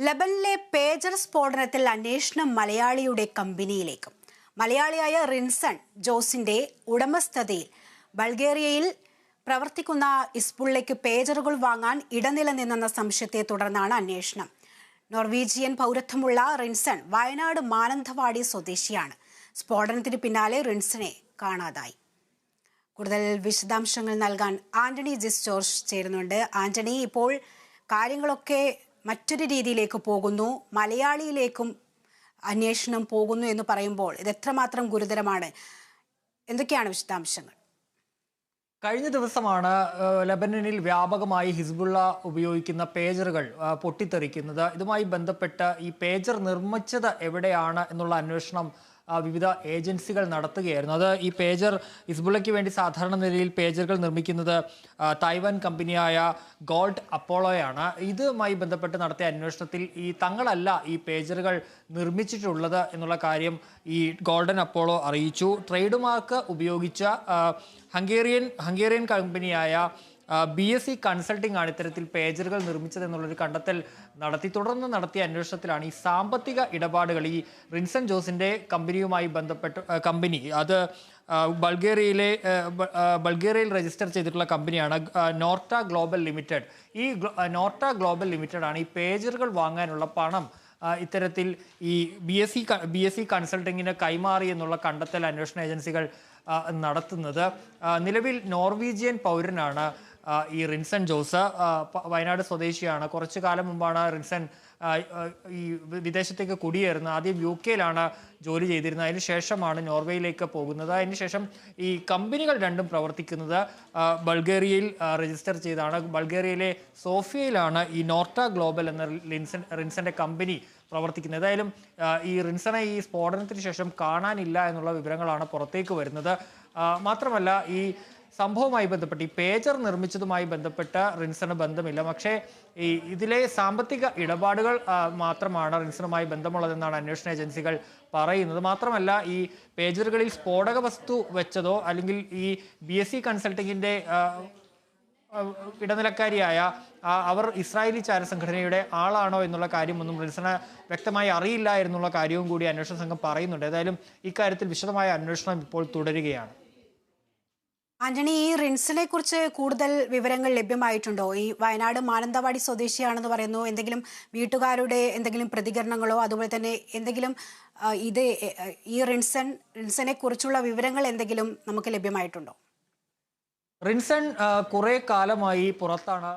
ലബനിലെ pager സ്ഫോടനത്തിൽ അന്വേഷണം മലയാളിയുടെ കമ്പനിയിലേക്കും. മലയാളിയായ റിൻസൺ ജോസിന്റെ ഉടമസ്ഥതയിൽ ബൾഗേറിയയിൽ പ്രവർത്തിക്കുന്ന ഇസ്ബുള്ളയ്ക്ക് പേജറുകൾ വാങ്ങാൻ ഇടനിലനിന്നെന്ന സംശയത്തെ തുടർന്നാണ് അന്വേഷണം. നോർവീജിയൻ പൗരത്വമുള്ള റിൻസൺ വയനാട് മാനന്തവാടി സ്വദേശിയാണ്. സ്ഫോടനത്തിന് പിന്നാലെ റിൻസനെ കാണാതായി. കൂടുതൽ വിശദാംശങ്ങൾ നൽകാൻ ആന്റണി ജിസ് ജോർജ് ചേരുന്നുണ്ട്. ആന്റണി ഇപ്പോൾ കാര്യങ്ങളൊക്കെ മറ്റൊരു രീതിയിലേക്ക് പോകുന്നു മലയാളിയിലേക്കും അന്വേഷണം പോകുന്നു എന്ന് പറയുമ്പോൾ ഇത് എത്രമാത്രം ഗുരുതരമാണ്? എന്തൊക്കെയാണ് വിശദാംശങ്ങൾ? കഴിഞ്ഞ ദിവസമാണ് ലബനനിൽ വ്യാപകമായി ഹിസ്ബുള്ള ഉപയോഗിക്കുന്ന പേജറുകൾ പൊട്ടിത്തെറിക്കുന്നത്. ഇതുമായി ബന്ധപ്പെട്ട് ഈ പേജർ നിർമ്മിച്ചത് എവിടെയാണ് എന്നുള്ള അന്വേഷണം വിവിധ ഏജൻസികൾ നടത്തുകയായിരുന്നു. അത് ഈ പേജർ ഇസ്ബുള്ളയ്ക്ക് വേണ്ടി സാധാരണ നിലയിൽ പേജറുകൾ നിർമ്മിക്കുന്നത് തായ്വാൻ കമ്പനിയായ ഗോൾഡ് അപ്പോളോയാണ്. ഇതുമായി ബന്ധപ്പെട്ട് നടത്തിയ അന്വേഷണത്തിൽ ഈ തങ്ങളല്ല ഈ പേജറുകൾ നിർമ്മിച്ചിട്ടുള്ളത് എന്നുള്ള കാര്യം ഈ ഗോൾഡൻ അപ്പോളോ അറിയിച്ചു. ട്രേഡ് മാർക്ക് ഉപയോഗിച്ച ഹംഗേറിയൻ ഹംഗേറിയൻ കമ്പനിയായ ബി എസ് സി കൺസൾട്ടിംഗ് ആണ് ഇത്തരത്തിൽ പേജറുകൾ നിർമ്മിച്ചത് എന്നുള്ളൊരു കണ്ടെത്തൽ നടത്തി. തുടർന്ന് നടത്തിയ അന്വേഷണത്തിലാണ് ഈ സാമ്പത്തിക ഇടപാടുകൾ. ഈ റിൻസൺ ജോസിന്റെ കമ്പനിയുമായി ബന്ധപ്പെട്ട് കമ്പനി അത് ബൾഗേറിയയിലെ ബൾഗേറിയയിൽ രജിസ്റ്റർ ചെയ്തിട്ടുള്ള കമ്പനിയാണ് നോർട്ട ഗ്ലോബൽ ലിമിറ്റഡ്. ഈ നോർട്ട ഗ്ലോബൽ ലിമിറ്റഡ് ആണ് ഈ പേജറുകൾ വാങ്ങാനുള്ള പണം ഇത്തരത്തിൽ ഈ B S C B S C കൺസൾട്ടിങ്ങിന് കൈമാറി എന്നുള്ള കണ്ടെത്തൽ അന്വേഷണ ഏജൻസികൾ നടത്തുന്നത്. നിലവിൽ നോർവീജിയൻ പൗരനാണ് ഈ റിൻസൺ ജോസ് വയനാട് സ്വദേശിയാണ്. കുറച്ചു കാലം മുമ്പാണ് റിൻസൺ ഈ വിദേശത്തേക്ക് കുടിയേറുന്നത് ആദ്യം യു കെയിലാണ് ജോലി ചെയ്തിരുന്നത്. അതിന് ശേഷമാണ് നോർവേയിലേക്ക് പോകുന്നത്. അതിനുശേഷം ഈ കമ്പനികൾ രണ്ടും പ്രവർത്തിക്കുന്നത് ബൾഗേറിയയിൽ രജിസ്റ്റർ ചെയ്താണ്. ബൾഗേറിയയിലെ സോഫിയയിലാണ് ഈ നോർട്ട ഗ്ലോബൽ എന്ന റിൻസൺ റിൻസന്റെ കമ്പനി പ്രവർത്തിക്കുന്നത്. ഏതായാലും ഈ റിൻസനെ ഈ സ്ഫോടനത്തിന് ശേഷം കാണാനില്ല എന്നുള്ള വിവരങ്ങളാണ് പുറത്തേക്ക് വരുന്നത്. മാത്രമല്ല ഈ സംഭവവുമായി ബന്ധപ്പെട്ട് ഈ പേജർ നിർമ്മിച്ചതുമായി ബന്ധപ്പെട്ട റിൻസന് ബന്ധമില്ല. പക്ഷേ ഈ ഇതിലെ സാമ്പത്തിക ഇടപാടുകൾ മാത്രമാണ് റിൻസനുമായി ബന്ധമുള്ളതെന്നാണ് അന്വേഷണ ഏജൻസികൾ പറയുന്നത്. മാത്രമല്ല ഈ പേജറുകളിൽ സ്ഫോടക വസ്തു വെച്ചതോ അല്ലെങ്കിൽ ഈ ബി എസ് സി കൺസൾട്ടിങ്ങിന്റെ ഇടനിലക്കാരിയായ അവർ ഇസ്രായേലി ചാരസംഘടനയുടെ ആളാണോ എന്നുള്ള കാര്യമൊന്നും റിൻസന് വ്യക്തമായി അറിയില്ല എന്നുള്ള കാര്യവും കൂടി അന്വേഷണ സംഘം പറയുന്നുണ്ട്. ഏതായാലും ഇക്കാര്യത്തിൽ വിശദമായ അന്വേഷണം ഇപ്പോൾ തുടരുകയാണ്. ആന്റണി ഈ റിൻസിനെ കുറിച്ച് കൂടുതൽ വിവരങ്ങൾ ലഭ്യമായിട്ടുണ്ടോ? ഈ വയനാട് മാനന്തവാടി സ്വദേശിയാണെന്ന് പറയുന്നു. എന്തെങ്കിലും വീട്ടുകാരുടെ എന്തെങ്കിലും പ്രതികരണങ്ങളോ അതുപോലെ തന്നെ എന്തെങ്കിലും ഇത് ഈ റിൻസൺ റിൻസനെ കുറിച്ചുള്ള വിവരങ്ങൾ എന്തെങ്കിലും നമുക്ക് ലഭ്യമായിട്ടുണ്ടോ? റിൻസൺ കുറെ കാലമായി പുറത്താണ്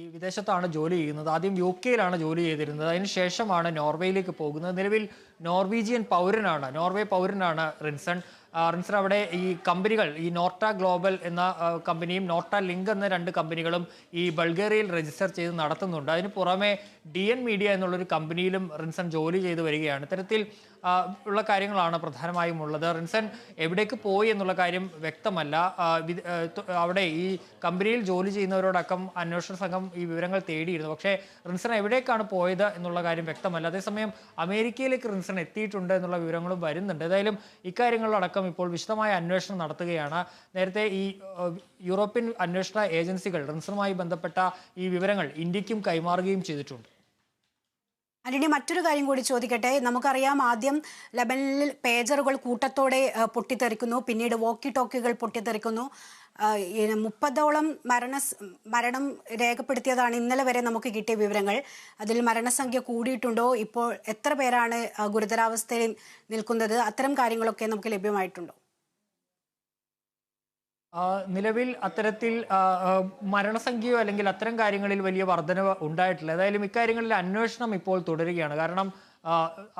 ഈ വിദേശത്താണ് ജോലി ചെയ്യുന്നത്. ആദ്യം യു കെയിലാണ് ജോലി ചെയ്തിരുന്നത്. അതിനുശേഷമാണ് നോർവേയിലേക്ക് പോകുന്നത്. നിലവിൽ നോർവീജിയൻ പൗരനാണ് നോർവേ പൗരനാണ് റിൻസൺ. ആ, റിൻസൺ അവിടെ ഈ കമ്പനികൾ ഈ നോർട്ട ഗ്ലോബൽ എന്ന കമ്പനിയും നോർട്ട ലിങ്ക് എന്ന രണ്ട് കമ്പനികളും ഈ ബൾഗേറിയയിൽ രജിസ്റ്റർ ചെയ്ത് നടത്തുന്നുണ്ട്. അതിന് പുറമെ ഡി മീഡിയ എന്നുള്ളൊരു കമ്പനിയിലും റിൻസൺ ജോലി ചെയ്തു വരികയാണ്. ഇത്തരത്തിൽ ഉള്ള കാര്യങ്ങളാണ് പ്രധാനമായും ഉള്ളത്. റിൻസൺ എവിടേക്ക് പോയി എന്നുള്ള കാര്യം വ്യക്തമല്ല. അവിടെ ഈ കമ്പനിയിൽ ജോലി ചെയ്യുന്നവരോടക്കം അന്വേഷണ സംഘം ഈ വിവരങ്ങൾ തേടിയിരുന്നു. പക്ഷേ റിൻസൺ എവിടേക്കാണ് പോയത് എന്നുള്ള കാര്യം വ്യക്തമല്ല. അതേസമയം അമേരിക്കയിലേക്ക് റിൻസൺ എത്തിയിട്ടുണ്ട് എന്നുള്ള വിവരങ്ങളും വരുന്നുണ്ട്. ഏതായാലും ഇക്കാര്യങ്ങളിലടക്കം ഇപ്പോൾ വിശദമായ അന്വേഷണം നടത്തുകയാണ്. നേരത്തെ ഈ യൂറോപ്യൻ അന്വേഷണ ഏജൻസികൾ റിൻസണുമായി ബന്ധപ്പെട്ട ഈ വിവരങ്ങൾ ഇന്ത്യക്കും കൈമാറുകയും ചെയ്തിട്ടുണ്ട്. ആന്റണി മറ്റൊരു കാര്യം കൂടി ചോദിക്കട്ടെ. നമുക്കറിയാം ആദ്യം ലബനിൽ പേജറുകൾ കൂട്ടത്തോടെ പൊട്ടിത്തെറിക്കുന്നു. പിന്നീട് വോക്കി ടോക്കികൾ പൊട്ടിത്തെറിക്കുന്നു മുപ്പതോളം മരണ മരണം രേഖപ്പെടുത്തിയതാണ് ഇന്നലെ വരെ നമുക്ക് കിട്ടിയ വിവരങ്ങൾ. അതിൽ മരണസംഖ്യ കൂടിയിട്ടുണ്ടോ? ഇപ്പോൾ എത്ര പേരാണ് ഗുരുതരാവസ്ഥയിൽ നിൽക്കുന്നത്? അത്തരം കാര്യങ്ങളൊക്കെ നമുക്ക് ലഭ്യമായിട്ടുണ്ടോ? നിലവിൽ അത്തരത്തിൽ മരണസംഖ്യയോ അല്ലെങ്കിൽ അത്തരം കാര്യങ്ങളിൽ വലിയ വർധനവ് ഉണ്ടായിട്ടില്ല. ഏതായാലും ഇക്കാര്യങ്ങളിൽ അന്വേഷണം ഇപ്പോൾ തുടരുകയാണ്. കാരണം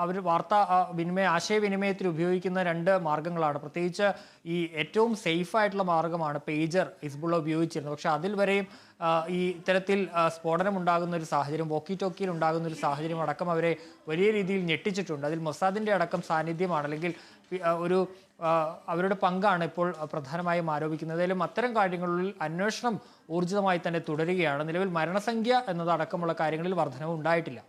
അവർ വാർത്താ വിനിമയ ആശയവിനിമയത്തിൽ ഉപയോഗിക്കുന്ന രണ്ട് മാർഗങ്ങളാണ്. പ്രത്യേകിച്ച് ഈ ഏറ്റവും സേഫ് ആയിട്ടുള്ള മാർഗമാണ് പേജർ ഹിസ്ബുള്ള ഉപയോഗിച്ചിരുന്നത്. പക്ഷെ അതിൽ വരെയും ഈ ഇത്തരത്തിൽ സ്ഫോടനം ഉണ്ടാകുന്ന ഒരു സാഹചര്യം വോക്കി ടോക്കിയിൽ ഉണ്ടാകുന്ന ഒരു സാഹചര്യം അടക്കം അവരെ വലിയ രീതിയിൽ ഞെട്ടിച്ചിട്ടുണ്ട്. അതിൽ മൊസാദിന്റെ അടക്കം സാന്നിധ്യമാണ്. അല്ലെങ്കിൽ ഒരു അവരുടെ പങ്കാണ് ഇപ്പോൾ പ്രധാനമായും ആരോപിക്കുന്നത്. ഏതായാലും അത്തരം കാര്യങ്ങളിൽ അന്വേഷണം ഊർജിതമായി തന്നെ തുടരുകയാണ്. നിലവിൽ മരണസംഖ്യ എന്നതടക്കമുള്ള കാര്യങ്ങളിൽ വർധനവ് ഉണ്ടായിട്ടില്ല